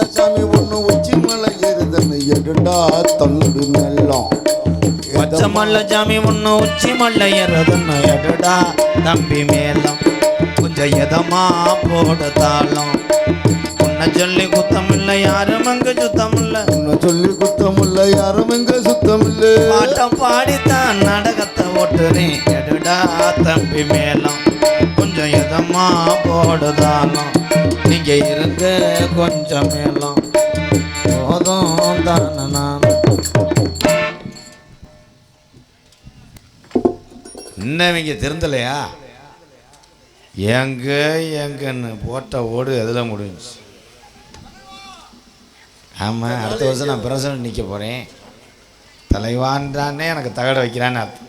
மலை சாமி ஒண்ணு உச்சி மலை ஏறுதன்னு எடுடா தள்ளுடு மெல்லம் பச்சை மல்ல ஜாமி ஒன்று உச்சி மல்ல ஏறதுன்னு எடுடா தம்பி மேலம் கொஞ்சம் எதமா போடு தாளம். உன்னை சொல்லி குத்தமில்ல யாரும் அங்கு சுத்தமில்ல. உன்னை சொல்லி குத்தமில்ல யாரும் எங்க சுத்தமில்லை. பாட்டம் பாடித்தான் நாடகத்தை ஓட்டுறேன். எடுடா தம்பி மேலம் கொஞ்சம் இதமா போடுதானோ? நீங்க இருங்க கொஞ்சம் மேலம் போதும் தானே நான். இன்னும் இவங்க திருந்தலையா? எங்க எங்கன்னு போட்ட ஓடு அதில் முடிஞ்சு ஆமாம் அடுத்த வருஷம் நான் பிரசனம் நிற்க போகிறேன் தலைவான்றானே எனக்கு தகட வைக்கிறான்னு அர்த்தம்.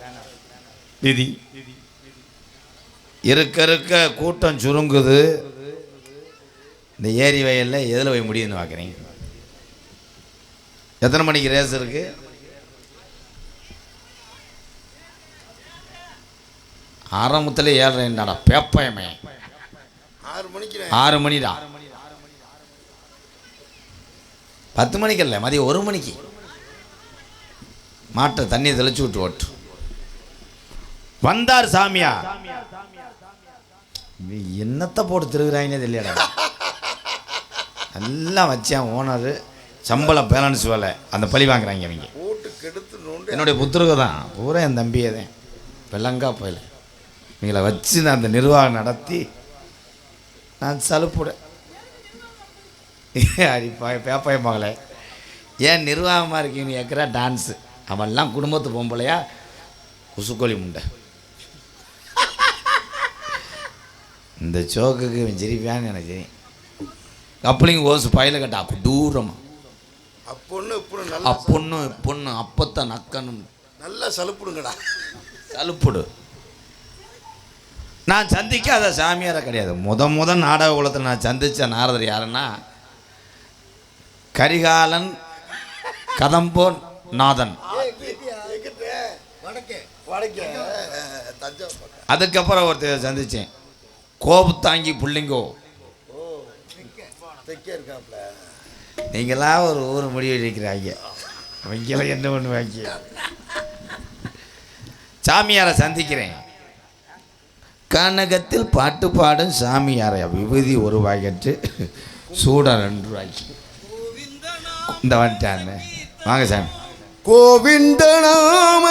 விதி இருக்க இருக்க கூட்டம் சுருங்குது. இந்த ஏரி வயலில் எதில் போய் முடியுதுன்னு பார்க்குறீங்க எத்தனை மணிக்கு ரேஸ் இருக்கு? ஆரம்பத்தில் ஏழ்றேன்டாடா பேப்பயமே. ஆறு மணிக்கு ஆறு மணிடா? பத்து மணிக்கு இல்லை மதியம் ஒரு மணிக்கு. மாட்டை தண்ணி தெளிச்சு விட்டு ஓட்டு. வந்தார் சாமியா என்னத்தை போட்டு திருகுறாங்கன்னே தெரியலடா எல்லாம் வச்சேன் ஓனரு. சம்பளம் பேலன்ஸ் வேலை. அந்த பழி வாங்குறாங்க அவங்க என்னுடைய புத்திரக தான். பூரா என் தம்பியே தான். வெள்ளங்கா போயில. இவங்களை வச்சு நான் அந்த நிர்வாகம் நடத்தி நான் சலுப்புட அடிப்பா பேப்பாய மகளே. ஏன் நிர்வாகமாக இருக்கீங்க கேட்குறா டான்ஸு அவன்லாம் குடும்பத்து பொம்பளையா? குசுக்கோழி முண்டை. இந்த சோக்குக்கு இவன் சிரிப்பான்னு எனக்கு தெரியும் கப்பலிங்க ஓசு பயில கட்டா தூரமாக அப்பொண்ணு இப்பொண்ணு நல்லா அப்பொண்ணு பொண்ணு அப்பத்த நக்கணும். நல்லா சலுப்புடுங்கடா. சலுப்புடு. நான் சந்திக்காத சாமியாரை கிடையாது. முத முத நாடக குலத்தில் நான் சந்தித்த நாரதர் யாருன்னா கரிகாலன் கதம்போன் நாதன். அதுக்கப்புறம் ஒருத்தர் சந்தித்தேன் கோபத்தாங்கி பிள்ளைங்கோ. நீங்களாம் நீங்களா ஒரு ஊர் முடிவு இருக்கிறாங்க அவங்களாம் என்ன பண்ணுவாங்க? சாமியாரை சந்திக்கிறேன். கனகத்தில் பாட்டு பாடும் சாமியாரை விபூதி ஒரு பாக்கெட்டு சூடா ரெண்டு ரூபாய்க்கு இந்த வந்துட்டாங்க. வாங்க சாமி. கோவிந்த நாம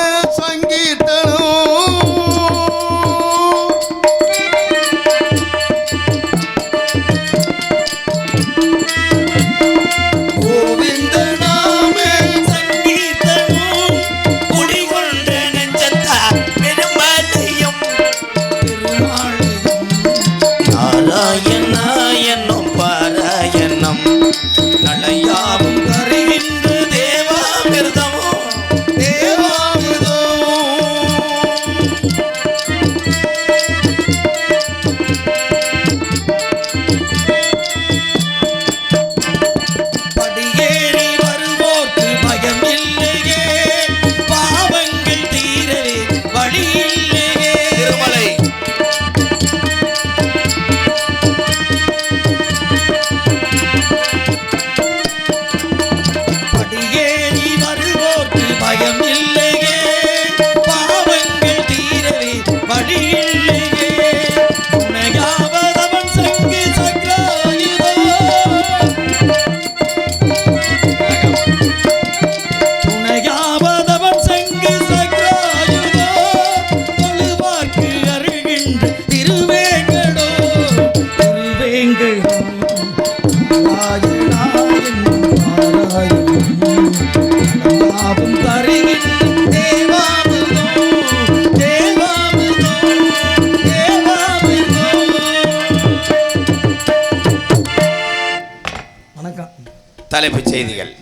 தலைப்புச் செய்திகள்.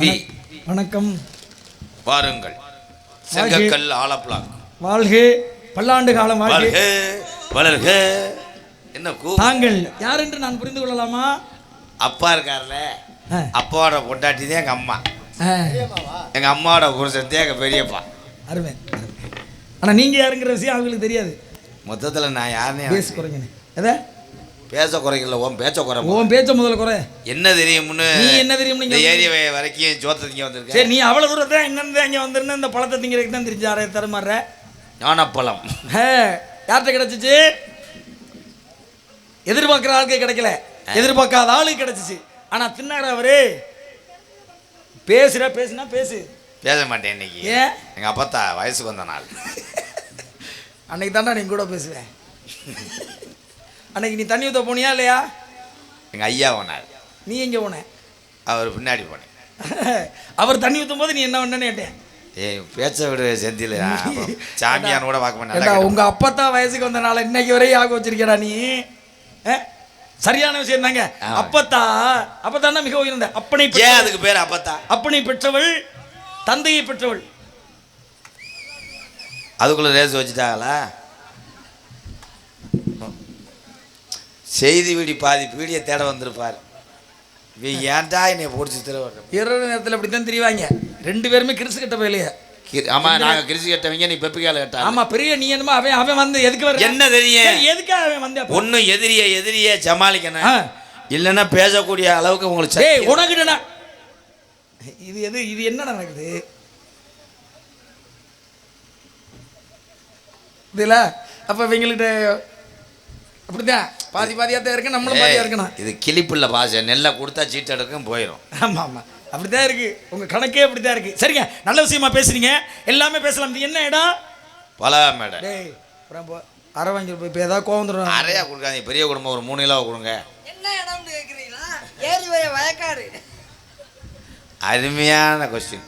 வி. வணக்கம். வாருங்கள். செங்கக்கல் ஆலப்ளாக் வாழ்க. பல்லாண்டு காலம் வாழ்க. வளர்க. என்ன கூ தாங்கள் யார் என்று நான் புரிந்து கொள்ளலாமா? அப்பா இருக்கார்ல. அப்பாவோட பொண்டாட்டி தான் எங்கள் அம்மா. எங்கள் அம்மாவோட புருஷன் தான் எங்கள் பெரியப்பா. அருமை ஆனா நீங்க யாருங்கிற விஷயம் அவங்களுக்கு தெரியாது. மொத்தத்தில் நான் யாருன்னு எனக்கு குறைங்கண்ணே எதை? பேச குறைக்கல உன் பேச்ச குறை உன் பேச்ச முதல்ல குறை. என்ன தெரியும்னு நீ என்ன தெரியும்னு இந்த ஏரியா வரைக்கும் ஜோத்ததிங்க வந்திருக்கேன் சரி நீ அவ்வளவு தூரத்தை இன்னும் இங்கே வந்திருந்த இந்த பழத்தை திங்கிறதுக்கு தான் தெரிஞ்சாரு தருமாற ஞானப்பழம். யார்கிட்ட கிடைச்சிச்சு? எதிர்பார்க்குற ஆளுக்கு கிடைக்கல. எதிர்பார்க்காத ஆளுக்கு கிடைச்சிச்சு. ஆனா தின்னாரு அவரு? பேசுற பேசுனா பேசு. பேச மாட்டேன் இன்னைக்கு. ஏன்? எங்க அப்பத்தா வயசுக்கு வந்த நாள். அன்னைக்கு தாண்டா நீ கூட பேசுவேன். அன்னைக்கு நீ தண்ணி ஊற்ற போனியா இல்லையா? எங்க ஐயா போனார். நீ எங்கே போன? அவர் பின்னாடி போனேன். அவர் தண்ணி ஊற்றும் போது நீ என்ன பண்ணேன்னு கேட்டேன். ஏய் பேச்ச விடு செந்தில். சாமியான் கூட பார்க்க மாட்டேன் உங்க அப்பத்தான் வயசுக்கு வந்தனால இன்னைக்கு வரையும் ஆக வச்சிருக்கடா நீ? சரியான விஷயம் தாங்க. அப்பத்தா அப்பத்தான்னா மிக உயர்ந்த. அப்பனை ஏன். அதுக்கு பேர் அப்பத்தா? அப்பனை பெற்றவள் தந்தையை பெற்றவள். அதுக்குள்ள ரேஸ் வச்சுட்டாங்களா? செய்தி வீடி பாதி பீடியை தேட வந்திருப்பார். இவன் ஏன்டா என்னை பிடிச்சி திரு இரவு நேரத்தில் அப்படி தான் தெரிவாங்க. ரெண்டு பேருமே கிறிஸ்து கிட்ட போயிலையே ஆமா நாங்க கிரிசி கேட்டவங்க நீ பெப்பிக்கால கேட்டா ஆமா பெரிய நீ என்னமோ அவன் அவன் வந்து எதுக்கு வர என்ன தெரியும் எதுக்காக அவன் வந்து? ஒன்னும் எதிரிய எதிரிய சமாளிக்கணும். இல்லைன்னா பேசக்கூடிய அளவுக்கு உங்களுக்கு டேய் சக்தி உனக்கிட்டனா? இது எது இது என்ன நடக்குது? இதுல அப்ப இவங்கள்ட்ட அப்படிதான் பாதி பாதியா தான் இருக்கு நம்மளும் பாதியா ஏய், இருக்கணும். இது கிளிப்புள்ள பாசை நெல்லை கொடுத்தா சீட்டு எடுக்கும் போயிடும் ஆமா ஆமா. அப்படிதான் இருக்கு. உங்க கணக்கே அப்படிதான் இருக்கு. சரிங்க நல்ல விஷயமா பேசுறீங்க. எல்லாமே பேசலாம். இது என்ன இடம்? பல மேடம் டேய் அப்புறம் போ அரை வாங்கி போய் இப்போ ஏதாவது கோவம் வந்துடும் நிறையா கொடுக்காதீங்க. பெரிய குடும்பம் ஒரு மூணு கிலோ கொடுங்க. என்ன இடம்னு கேக்குறீங்களா ஏரி வய வயக்காடு. அருமையான கொஸ்டின்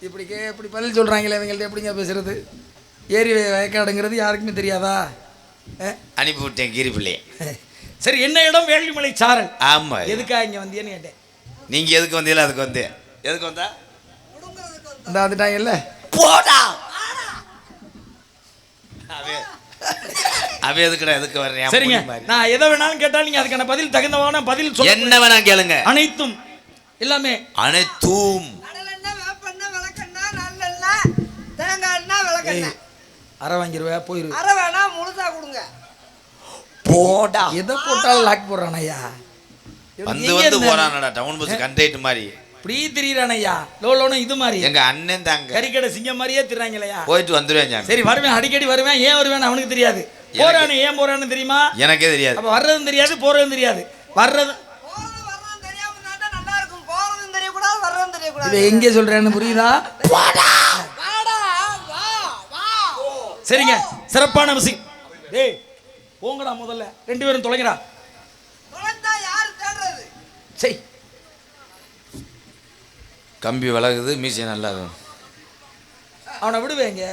இப்படி கே இப்படி பதில் சொல்றாங்களே இவங்கள்ட்ட எப்படிங்க பேசுறது? ஏரி வய- வயக்காடுங்கிறது யாருக்குமே தெரியாதா? அனுப்பி விட்டேன் கீரி பிள்ளையை. சரி என்ன இடம்? வேள்விமலை சாரல். ஆமா எதுக்காக இங்க வந்தியன்னு கேட்டேன். நீங்க எதுக்கு வந்தீங்களா அதுக்கு வந்து. எதுக்கு வந்தா? இந்த வந்துட்டாங்கல்ல போடா! அவன் அவன் எதுக்குடா எதுக்கு வர்றேன் சரிங்க. நான் எதை வேணாலும் கேட்டாலும் நீங்க அதுக்கான பதில் தகுந்தவான பதில் சொல்ல என்ன வேணா கேளுங்க. அனைத்தும் எல்லாமே. அனைத்தும். கடலெண்ணெய் வேப்பெண்ணெய் அரை வாங்கிடுவேன் போயிரு. அரை வேணா முழுசா கொடுங்க. போடா. எதை போட்டாலும் லாக் போடுறான் ஐயா வந்து வந்து போறானடா டவுன் பஸ் கண்டக்டர் மாதிரி. இப்படி திரியிறான் ஐயா லோ லோனு இது மாதிரி. எங்க அண்ணன் தாங்க. கறிக்கடை சிங்கம் மாதிரியே திரிறாங்களையா போயிட்டு வந்துருவேன் சரி வருவேன் அடிக்கடி வருவேன். ஏன் வருவேன் அவனுக்கு தெரியாது. போறானு ஏன் போறான்னு தெரியுமா? எனக்கே தெரியாது. அப்ப வர்றதும் தெரியாது போறதும் தெரியாது. வர்றது போறது வர்றதும் தெரியாம இருந்தா தான் நல்லா இருக்கும். போறதும் தெரியக்கூடாது வர்றதும் தெரியக்கூடாது. இவன் எங்கே சொல்றேன்னு புரியுதா? சரிங்க. சிறப்பான விஷயம் டேய் போங்கடா முதல்ல. ரெண்டு பேரும் தொலைங்கடா. தொலைந்தா யாரு தேடுறது? சரி கம்பி விலகுது மீசை நல்லா. அவனை விடுவேங்க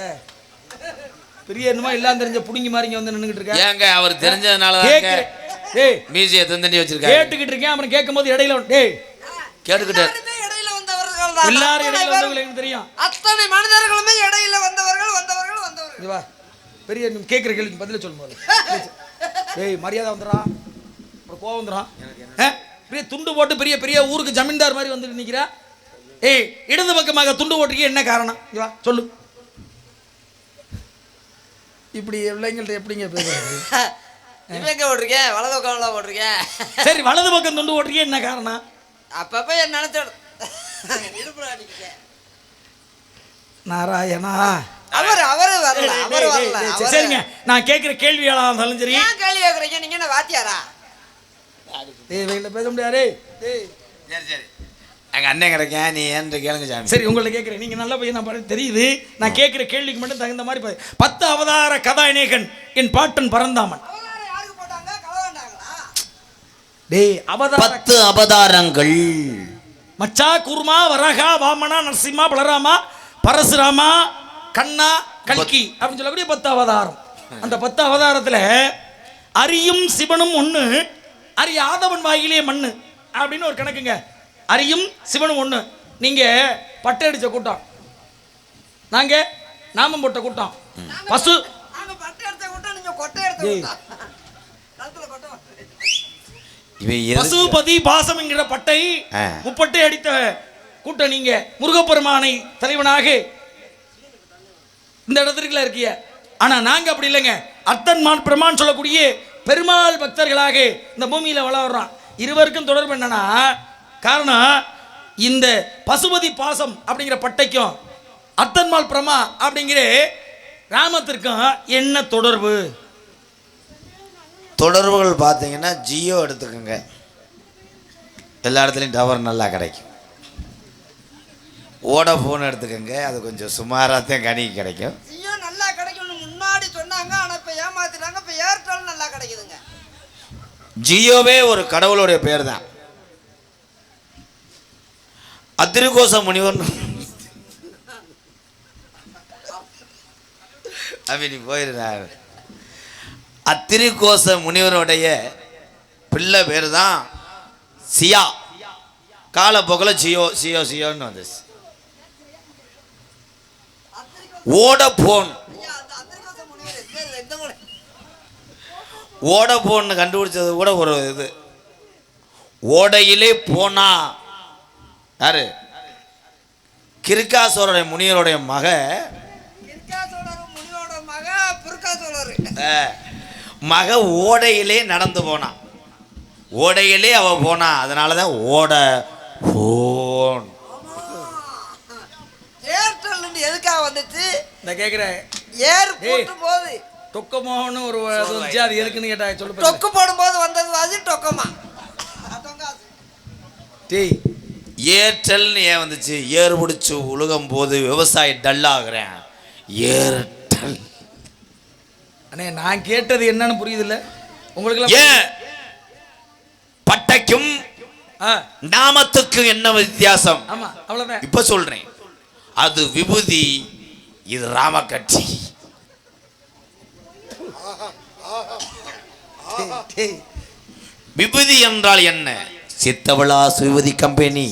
பெரிய என்னமோ எல்லாம் தெரிஞ்ச புடுங்கி மாதிரி இங்க வந்து நின்றுகிட்டு இருக்க. ஏங்க அவர் தெரிஞ்சதுனால டேய். மீசையை தந்தண்டி வச்சிருக்காரு. கேட்டுக்கிட்டு இருக்கேன் அப்புறம் கேட்கும்போது இடையில டேய். கேட்டுக்கிட்டாரு எல்லாருமே இடையில வந்தவர்கள் எல்லாரும் இடையில. வந்தவங்களுக்கு தெரியும். அத்தனை மனிதர்களுமே இடையில வந்தவர்கள் வந்தவர்கள் வந்தவர்கள். இங்க வா. பெரிய நீ கேட்குற கேள்விக்கு பதில சொல்லும் போது. டேய் மரியாதை வந்துடா அப்புறம் கோவம் வந்துடும் பெரிய துண்டு போட்டு பெரிய பெரிய ஊருக்கு ஜமீன்தார் மாதிரி வந்துட்டு நிற்கிறா ஏய் இடது பக்கமாக துண்டு போட்டிருக்கீங்க என்ன காரணம்? இங்க வா சொல்லு. இப்படி பிள்ளைங்கள்ட்ட எப்படிங்க பேசுறது? இப்ப எங்க போட்டிருக்கேன் வலது பக்கம் போட்டிருக்கேன் சரி வலது பக்கம் துண்டு போட்டிருக்கீங்க என்ன காரணம்? அப்பப்ப என் நினைச்சோட நாராயணா. அவர் அவர் வரல அவர் வரல சரிங்க. நான் கேட்குற கேள்வியாளா இருந்தாலும் சரி. ஏன் கேள்வி கேட்குறீங்க நீங்க என்ன வாத்தியாரா? டேய் வெயில பேச முடியாது. டேய் சரி சரி. எங்க அண்ணன் கிடைக்கேன் நீ ஏன்னு கேளுங்க சாமி. சரி உங்கள்ட்ட கேட்குறேன் நீங்கள் நல்ல பையன் நான் பாரு- தெரியுது. நான் கேட்குற கேள்விக்கு மட்டும் தகுந்த மாதிரி பத்து அவதார கதாநாயகன் என் பாட்டன் பரந்தாமன். டேய் அவதார பத்து அவதாரங்கள். மச்சா குருமா வரகா வாமனா நரசிம்மா பலராமா பரசுராமா கண்ணா கல்கி அப்படின்னு சொல்லக்கூடிய பத்து அவதாரம். அந்த பத்து அவதாரத்தில் அரியும் சிவனும் ஒன்று அறியாதவன் வாயிலே மண்ணு அப்படின்னு ஒரு கணக்குங்க. அரியும் சிவனும் ஒன்று நீங்கள் பட்டை அடித்த கூட்டம். நாங்கள் நாமம் போட்ட கூட்டம். பசு. பசுபதி பாசம் என்கிற பட்டை. முப்பட்டை அடித்த கூட்டம் நீங்க. முருகப்பெருமானை தலைவனாக இந்த இடத்துக்குள்ள இருக்கீங்க ஆனா நாங்க அப்படி இல்லைங்க. அத்தன்மான் பெருமான் சொல்லக்கூடிய பெருமாள் பக்தர்களாக இந்த பூமியில வளர்றோம். இருவருக்கும் தொடர்பு என்னன்னா காரணம் இந்த பசுபதி பாசம் அப்படிங்கிற பட்டைக்கும் அத்தன்மாள் பிரமா அப்படிங்கிற ராமத்திற்கும் என்ன தொடர்பு? தொடர்புகள் பார்த்தீங்கன்னா ஜியோ எடுத்துக்கோங்க. எல்லா இடத்துலையும் டவர் நல்லா கிடைக்கும். ஓடஃபோன் எடுத்துக்கோங்க. அது கொஞ்சம் சுமாராக தான் கணிக்கு கிடைக்கும். ஜியோ நல்லா கிடைக்கும்னு முன்னாடி சொன்னாங்க. ஆனா இப்ப ஏமாத்திட்டாங்க. இப்ப ஏர்டெல் நல்லா கிடைக்குதுங்க. ஜியோவே ஒரு கடவுளுடைய பேர் தான் அத்திருகோச முனிவர் அப்படி போயிருந்தார் அத்திருகோச முனிவருடைய பிள்ளை பேர் தான் சியா. காலப்போக்கில் ஜியோ சியோ சியோன்னு வந்துச்சு ஓடபோன் ஐயா அந்த அத்திரிகோச முனிவர் எங்க இருக்கு? எந்த முனை ஓடபோன்னு கண்டுபிடிச்சது கூட ஒரு இது. ஓடையிலே போனா யாரு? கிருக்காசோருடைய முனிவருடைய மக. மக ஓடையிலே நடந்து போனான் ஓடையிலே அவ போனா அதனால தான் ஓட போன் எதுக்காக வந்துச்சு? இந்த கேட்குற ஏர் ஏய். போட்டு போது தொக்கமோன்னு ஒரு வந்துச்சு அது எதுக்குன்னு கேட்டா சொல்லு டொக்கு போடும்போது வந்தது அது டொக்கமா. டேய். ஏர்டெல்னு ஏன் வந்துச்சு? ஏர் பிடிச்சி உழுகும் போது விவசாயி டல்லாகிறேன். ஏர்டெல். அண்ணே நான் கேட்டது என்னன்னு புரியுதுல்ல? உங்களுக்கு ஏன்? பட்டைக்கும் ஆ. நாமத்துக்கு என்ன வித்தியாசம்? ஆமா அவ்வளவுதான். இப்ப சொல்றேன். அது விபூதி இது ராமக்கட்சி. விபூதி என்றால் என்ன? சித்தவிழா விபூதி கம்பெனி.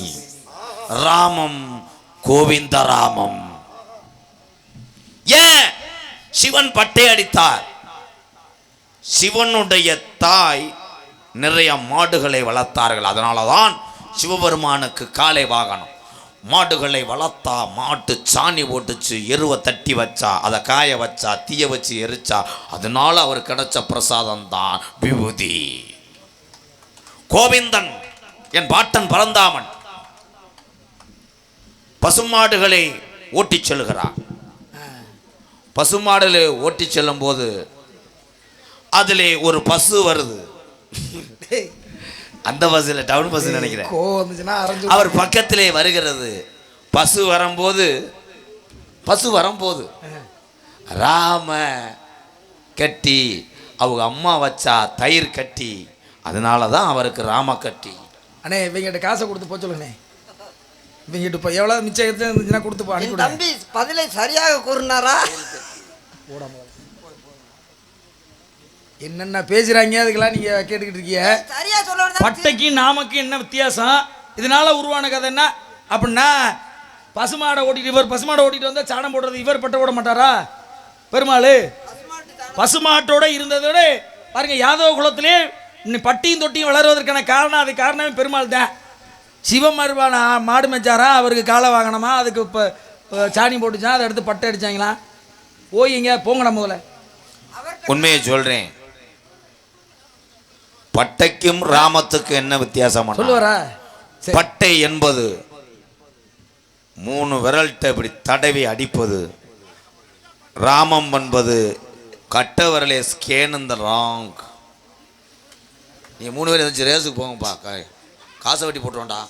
ராமம் கோவிந்த ராமம். ஏன்? சிவன் பட்டை அடித்தார். சிவனுடைய தாய் நிறைய மாடுகளை வளர்த்தார்கள். அதனால தான் சிவபெருமானுக்கு காலை வாகனம். மாடுகளை வளர்த்தா மாட்டு சாணி போட்டுச்சு எருவை தட்டி வச்சா அதை காய வச்சா தீய வச்சு எரிச்சா அதனால அவர் கிடைச்ச பிரசாதம் தான் விபூதி. கோவிந்தன் என் பாட்டன் பரந்தாமன் பசுமாடுகளை ஓட்டிச் செல்கிறார். பசுமாடுகளை ஓட்டி செல்லும் போது அதிலே ஒரு பசு வருது. அந்த பஸ்ஸில் டவுன் பஸ் நினைக்கிறேன். கோ வந்துச்சுன்னா அரைஞ்சு அவர் பக்கத்திலே வருகிறது. பசு வரும்போது பசு வரும்போது ராம கட்டி அவங்க அம்மா வச்சா தயிர் கட்டி அதனால தான் அவருக்கு ராம கட்டி. அண்ணே இவங்கிட்ட காசை கொடுத்து போக சொல்லுங்கண்ணே. இவங்கிட்ட இப்போ எவ்வளோ மிச்சம் இருந்துச்சுன்னா கொடுத்து போ, அனுப்பி. தம்பி பதிலை சரியாக கூறினாரா? என்னென்ன பேசுறாங்க அதுக்கெல்லாம் நீங்க கேட்டுக்கிட்டு இருக்கீங்க. சரியா சொல்ல பட்டைக்கு நாமக்கு என்ன வித்தியாசம்? இதனால உருவான கதை என்ன? அப்படின்னா பசுமாடை ஓட்டிட்டு இவர் பசுமாடை ஓட்டிட்டு வந்தா சாணம் போடுறது இவர் பட்டை ஓட மாட்டாரா? பெருமாள் பசுமாட்டோட இருந்ததோட பாருங்க யாதவ குலத்திலே பட்டியும் தொட்டியும் வளருவதற்கான காரணம் அது காரணமே பெருமாள் தான். சிவமருவான மாடு மெச்சாரா அவருக்கு காலை வாங்கணுமா? அதுக்கு இப்போ சாணி போட்டுச்சான் அதை எடுத்து பட்டை அடிச்சாங்களாம் போயிங்க போங்கடா முதல்ல. உண்மையை சொல்றேன். பட்டைக்கும் ராமத்துக்கும் என்ன வித்தியாசம் சொல்லுவாரா? பட்டை என்பது மூணு விரல்கிட்ட இப்படி தடவி அடிப்பது. ராமம் என்பது கட்ட விரலே ஸ்கேன் இந்த ராங் நீ மூணு பேர் ஏதாச்சும் ரேஸுக்கு போங்கப்பா கா- காசை வெட்டி போட்டுருவோம்டா.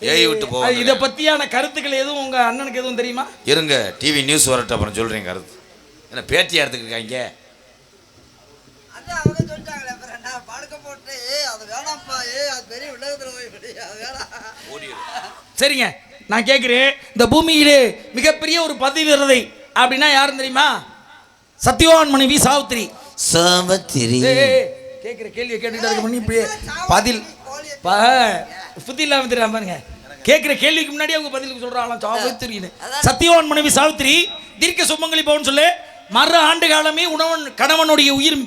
ஏய் விட்டு போவாங்க இதை பற்றியான கருத்துக்கள் எதுவும் உங்க அண்ணனுக்கு எதுவும் தெரியுமா? இருங்க டிவி நியூஸ் வரட்டும் அப்புறம் சொல்றீங்க கருத்து. என்ன பேட்டியா எடுத்துக்கிருக்காங்க அது அவங்க சொல்லிட்டாங்களே அப்புறம் நான் படுக்க போட்டு ஏய் அது வேணாம்ப்பா ஏய் அது பெரிய உலகத்துல போய் விடு, அது வேணாம் சரிங்க நான் கேட்குறேன் இந்த பூமியிலே மிகப்பெரிய ஒரு பதவி விரதை அப்படின்னா யாரும் தெரியுமா? சத்யவான் மனைவி சாவித்திரி. சாவத்திரி. கேட்குற கேள்வியை கேட்டுக்கிட்டு அதுக்கு முன்னாடி இப்படியே பதில் புத்தி இல்லாமல் தெரியாம பாருங்க. கேட்குற கேள்விக்கு முன்னாடி அவங்க பதிலுக்கு சொல்கிறாங்களாம் சாவித்திரின்னு சத்யவான் மனைவி சாவித்திரி தீர்க்க சுமங்கலி பவன் சொல்லு மறு ஆண்டு காலமே உணவன் கணவனுடைய உயிர்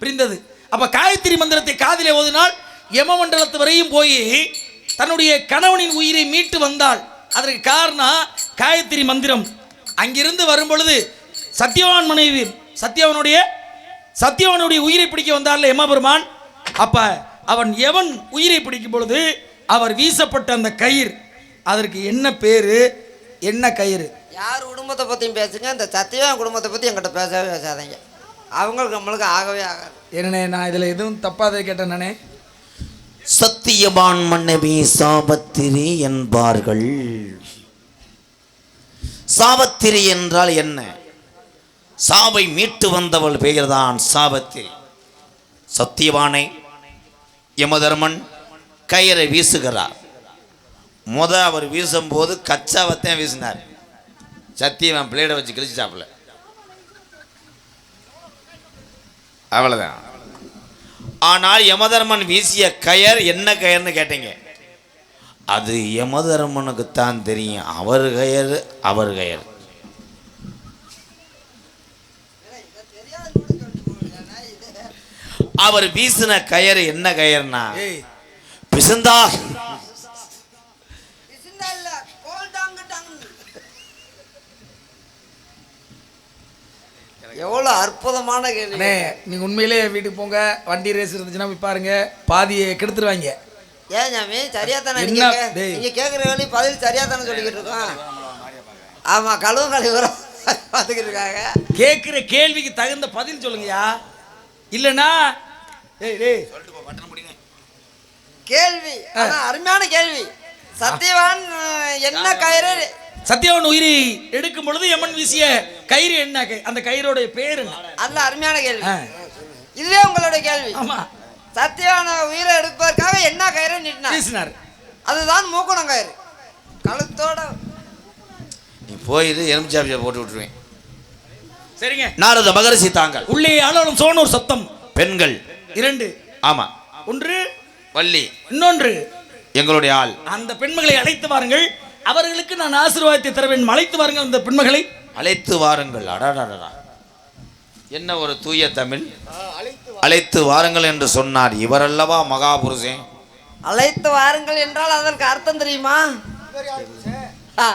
பிரிந்தது. அப்ப காயத்ரி மந்திரத்தை காதிலே ஓதினால் யமமண்டலத்து வரையும் போய் தன்னுடைய கணவனின் உயிரை மீட்டு வந்தாள். அதற்கு காரணம் காயத்ரி மந்திரம். அங்கிருந்து வரும் பொழுது சத்யவான் மனைவி சத்யவனுடைய சத்தியவனுடைய உயிரை பிடிக்க வந்தார்ல யமபெருமான். அப்ப அவன் எவன் உயிரை பிடிக்கும் பொழுது அவர் வீசப்பட்ட அந்த கயிறு. அதற்கு என்ன பேரு? என்ன கயிறு? யார் குடும்பத்தை பற்றியும் பேசுங்க. இந்த சத்தியவான் குடும்பத்தை பற்றி என்கிட்ட பேசவே பேசாதீங்க. அவங்களுக்கு நம்மளுக்கு ஆகவே ஆகாது. என்னண்ணே நான் இதில் எதுவும் தப்பாத கேட்டேன் நானே சத்தியவான் மன்னவி சாபத்திரி என்பார்கள். சாபத்திரி என்றால் என்ன? சாவை மீட்டு வந்தவள் பெயர்தான் சாபத்திரி. சத்தியவானை யமதர்மன் கயிறை வீசுகிறார். முத அவர் வீசும்போது கச்சாவத்தையும் வீசினார். சத்தியவன் பிளேடை வச்சு கிழிச்சாப்புல. அவ்வளோதான் ஆனால் யமதர்மன் வீசிய கயர் என்ன கயர்னு கேட்டீங்க? அது யமதர்மனுக்கு தான் தெரியும். அவர் கயர் அவர் கயர். அவர் வீசின கயர் என்ன கயர்னா? பிசந்தா எவ்வளோ அற்புதமான கேள்வி. அண்ணே நீங்க உண்மையிலே வீட்டுக்கு போங்க வண்டி ரேஸ் இருந்துச்சுன்னா போய் பாருங்க பாதியை கெடுத்துருவாங்க. ஏன் ஜாமி சரியா தானே என்ன? நீங்க டேய். நீங்க கேட்குற வேலையை பதில் சரியா தானே சொல்லிக்கிட்டு இருக்கோம். ஆமா கழுவும் கழுவுறோம் பார்த்துக்கிட்டு இருக்காங்க. கேட்குற கேள்விக்கு தகுந்த பதில் சொல்லுங்கய்யா. இல்லைன்னா ஏய் டேய். கேள்வி அருமையான கேள்வி. சத்தியவான் என்ன கயிறு? சத்யவன் உயிரை எடுக்கும் பொழுது யமன் வீசிய கயிறு என்ன? கை- அந்த கயிறோடைய பேர் என்ன? அல்ல அருமையான கேள்வி. இதுவே உங்களுடைய கேள்வி. ஆமா. சத்தியவான உயிரை எடுப்பதற்காக என்ன கயிறு நீட்டினா வீசினார். அதுதான் மூக்குணம் கயிறு. கழுத்தோட நீ போயிரு எலுமிச்சாப்பியை போட்டு விட்டுருவேன். சரிங்க. நாரத மகரிஷி தாங்கள். உள்ளே அலலும் சோனூர் சத்தம். பெண்கள். இரண்டு. ஆமா. ஒன்று. வள்ளி. இன்னொன்று. எங்களுடைய ஆள். அந்த பெண்மகளை அழைத்து வாருங்கள். அவர்களுக்கு நான் ஆசீர்வாதத்தை தர வேண்டும் அழைத்து வாருங்கள் அந்த பெண்மகளை. அழைத்து வாருங்கள். அடாடாடா என்ன ஒரு தூய தமிழ்? அழைத்து வாருங்கள் என்று சொன்னார். இவரல்லவா மகாபுருஷன் அழைத்து வாருங்கள் என்றால் அதற்கு அர்த்தம் தெரியுமா? ஆ,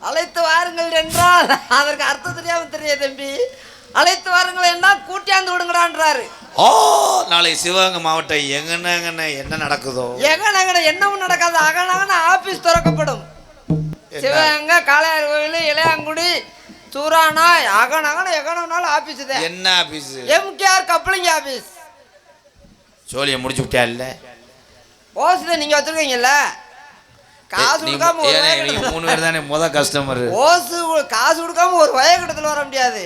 அழைத்து வாருங்கள் என்றால் அதற்கு அர்த்தம் தெரியாம தெரியாது தம்பி. அழைத்து வாருங்கள் என்றால் கூட்டியாந்து விடுங்கடான்றாரு ஓ நாளை சிவகங்கை மாவட்டம் எங்கன எங்கன என்ன நடக்குதோ? எகனகன என்னவும் நடக்காது. அகனகன ஆபீஸ் திறக்கப்படும். சிவகங்கை காளையார் கோயில் இளையாங்குடி சூரானா அகனகன எகனவனாலும் ஆபீஸ் தான். என்ன ஆபீஸ் எம்கேஆர் கப்ளிங் ஆபீஸ் சோழியை முடிச்சு விட்டியா இல்ல ஓசுல நீங்க வச்சிருக்கீங்கல்ல? காசு கொடுக்காம நீங்க மூணு பேர் தானே முத கஸ்டமர் ஓசு காசு கொடுக்காம ஒரு வய கட்டத்தில் வர முடியாது.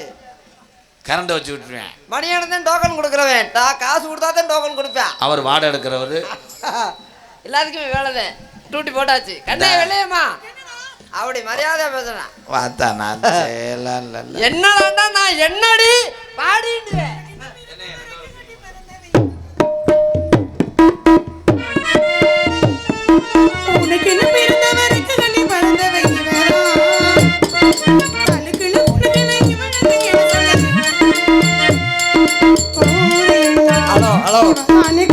கரண்ட் வச்சு விட்டுருவேன். மணியானதான் டோக்கன் கொடுக்குறவன். காசு கொடுத்தா தான் டோக்கன் கொடுப்பேன். அவர் வாடகை எடுக்கிறவர். எல்லாத்துக்குமே வேலை தான் டூட்டி போட்டாச்சு. கண்ணே வெளியம்மா. அப்படி மரியாதையா பேசுறேன். பார்த்தா நான் என்னடி பிறந்தவருக்கு கிடைச்சது. கோவிந்தா. Hello hello. இவனானே